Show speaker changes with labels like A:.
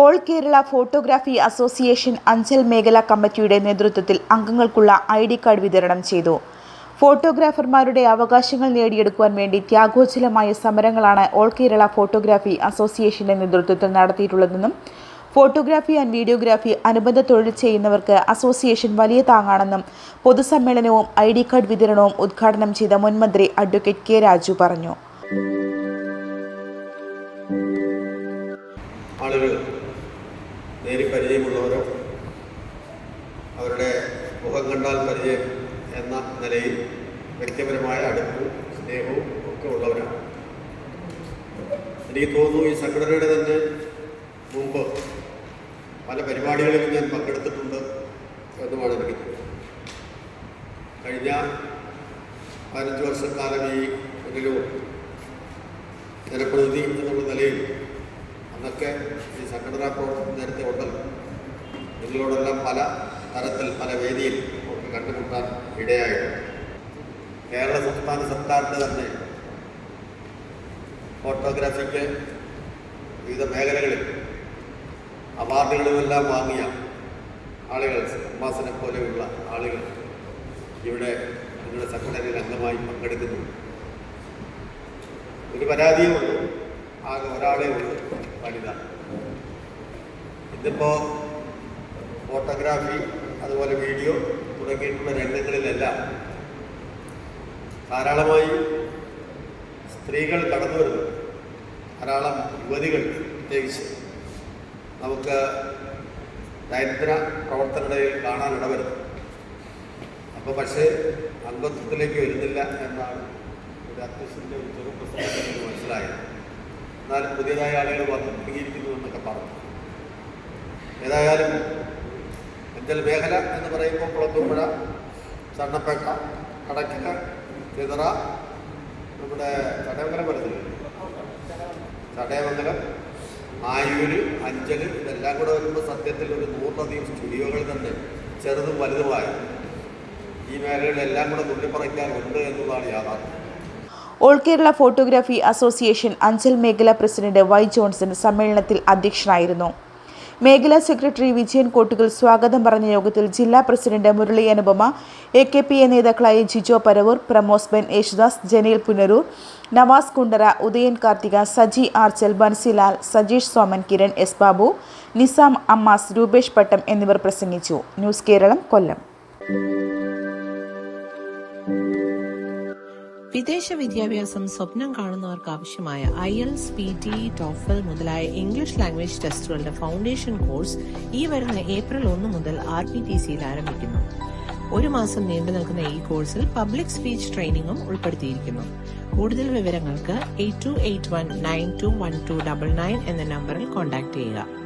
A: All Kerala photography association Anchal മേഖലാ കമ്മിറ്റിയുടെ നേതൃത്വത്തിൽ അംഗങ്ങൾക്കുള്ള ഐ ഡി കാർഡ് വിതരണം ചെയ്തു. ഫോട്ടോഗ്രാഫർമാരുടെ അവകാശങ്ങൾ നേടിയെടുക്കുവാൻ വേണ്ടി ത്യാഗോജ്വലമായ സമരങ്ങളാണ് ഓൾ കേരള ഫോട്ടോഗ്രാഫി അസോസിയേഷന്റെ നേതൃത്വത്തിൽ നടത്തിയിട്ടുള്ളതെന്നും ഫോട്ടോഗ്രാഫി ആൻഡ് വീഡിയോഗ്രാഫി അനുബന്ധ തൊഴിൽ ചെയ്യുന്നവർക്ക് അസോസിയേഷൻ വലിയ താങ്ങാണെന്നും പൊതുസമ്മേളനവും ഐ ഡി കാർഡ് വിതരണവും ഉദ്ഘാടനം ചെയ്ത മുൻമന്ത്രി അഡ്വക്കേറ്റ് കെ രാജു പറഞ്ഞു.
B: നേരി പരിചയമുള്ളവരോ? അവരുടെ മുഖം കണ്ടാൽ പരിചയം എന്ന നിലയിൽ വ്യക്തിപരമായ അടുപ്പും സ്നേഹവും ഒക്കെ ഉള്ളവരാണ്. എനിക്ക് തോന്നുന്നു ഈ സംഘടനയുടെ തന്നെ മുമ്പ് പല പരിപാടികളിലും ഞാൻ പങ്കെടുത്തിട്ടുണ്ട് എന്നുമാണ് എനിക്ക് കഴിഞ്ഞ പതിനഞ്ച് വർഷക്കാലം ഈ ഒരു ജനപ്രതിനിധി എന്നുള്ള നിലയിൽ അന്നൊക്കെ ഈ സംഘടനാ പ്രവർത്തനം നേരത്തെ ഉണ്ടല്ലോ. നിങ്ങളോടെല്ലാം പല തരത്തിൽ പല വേദിയിൽ നമുക്ക് കണ്ടുമുട്ടാൻ ഇടയായിട്ടുണ്ട്. കേരള സംസ്ഥാന സർക്കാരിന്റെ തന്നെ ഫോട്ടോഗ്രാഫിക്ക് വിവിധ മേഖലകളിൽ അവാർഡുകളുമെല്ലാം വാങ്ങിയ ആളുകൾ അമ്മാസനെ പോലെയുള്ള ആളുകൾ ഇവിടെ നിങ്ങളുടെ സംഘടനയിൽ അംഗമായി പങ്കെടുക്കുന്നുണ്ട്. ഒരു പരാതിയുമുണ്ട്. ആകെ ഒരാളേ ഉള്ളൂ. വനിത ഇതിപ്പോ ഫോട്ടോഗ്രാഫി അതുപോലെ വീഡിയോ തുടങ്ങിയിട്ടുള്ള രംഗങ്ങളിലെല്ലാം ധാരാളമായി സ്ത്രീകൾ കടന്നു വരുന്നു ധാരാളം യുവതികൾ പ്രത്യേകിച്ച് നമുക്ക് ദരിദ്ര പ്രവർത്തനങ്ങളിൽ കാണാൻ ഇടവരുന്നു. അപ്പോൾ പക്ഷേ അംഗത്വത്തിലേക്ക് വരുന്നില്ല എന്നാണ് ഒരു അധ്യക്ഷന്റെ ഒരു ചെറു പ്രസംഗത്തിൽ മനസ്സിലായത്. എന്നാലും പുതിയതായ ആളുകൾ വന്ന് തുടങ്ങിയിരിക്കുന്നു എന്നൊക്കെ പറഞ്ഞു. ഏതായാലും അഞ്ചൽ മേഖല എന്ന് പറയുമ്പോൾ കുളത്തൂപ്പുഴ ചണ്ണപ്പേട്ട കടക്കല ചിതറ നമ്മുടെ ചടയമംഗലം വരുന്നില്ല ചടയമംഗലം ആയൂര് അഞ്ചൽ ഇതെല്ലാം കൂടെ വരുമ്പോൾ സത്യത്തിൽ ഒരു നൂറിലധികം സ്റ്റുഡിയോകൾ തന്നെ ചെറുതും വലുതുമായി ഈ മേഖലകളിലെല്ലാം കൂടെ തുള്ളിപ്പറയ്ക്കാറുണ്ട് എന്നുള്ളതാണ് യാഥാർത്ഥ്യം.
A: All Kerala photography association Anchal മേഖല പ്രസിഡന്റ് വൈ ജോൺസൺ സമ്മേളനത്തിൽ അധ്യക്ഷനായിരുന്നു. മേഖലാ സെക്രട്ടറി വിജയൻ കോട്ടുകൾ സ്വാഗതം പറഞ്ഞ യോഗത്തിൽ ജില്ലാ president Murali Anupama A K P A നേതാക്കളായ ജിജോ പരവൂർ പ്രമോസ് ബെൻ യേശുദാസ് ജനീൽ പുനരൂർ നവാസ് കുണ്ടറ ഉദയൻ കാർത്തിക സജി ആർച്ചൽ ബൻസിലാൽ സജീഷ് സോമൻ കിരൺ എസ് ബാബു നിസാം അമ്മാസ് രൂപേഷ് പട്ടം എന്നിവർ പ്രസംഗിച്ചു. ന്യൂസ് കേരളം കൊല്ലം.
C: വിദേശ വിദ്യാഭ്യാസം സ്വപ്നം കാണുന്നവർക്ക് ആവശ്യമായ I L P T TOEFL മുതലായ ഇംഗ്ലീഷ് ലാംഗ്വേജ് ടെസ്റ്റുകളുടെ ഫൗണ്ടേഷൻ കോഴ്സ് ഈ വരുന്ന ഏപ്രിൽ ഒന്ന് മുതൽ ആർ പി ടി സിയിൽ ആരംഭിക്കുന്നു. ഒരു മാസം നീണ്ടു നിൽക്കുന്ന ഈ കോഴ്സിൽ പബ്ലിക് സ്പീച്ച് ട്രെയിനിങ്ങും ഉൾപ്പെടുത്തിയിരിക്കുന്നു. കൂടുതൽ വിവരങ്ങൾക്ക് eight two eight one nine two one two double nine എന്ന നമ്പറിൽ കോൺടാക്ട് ചെയ്യുക.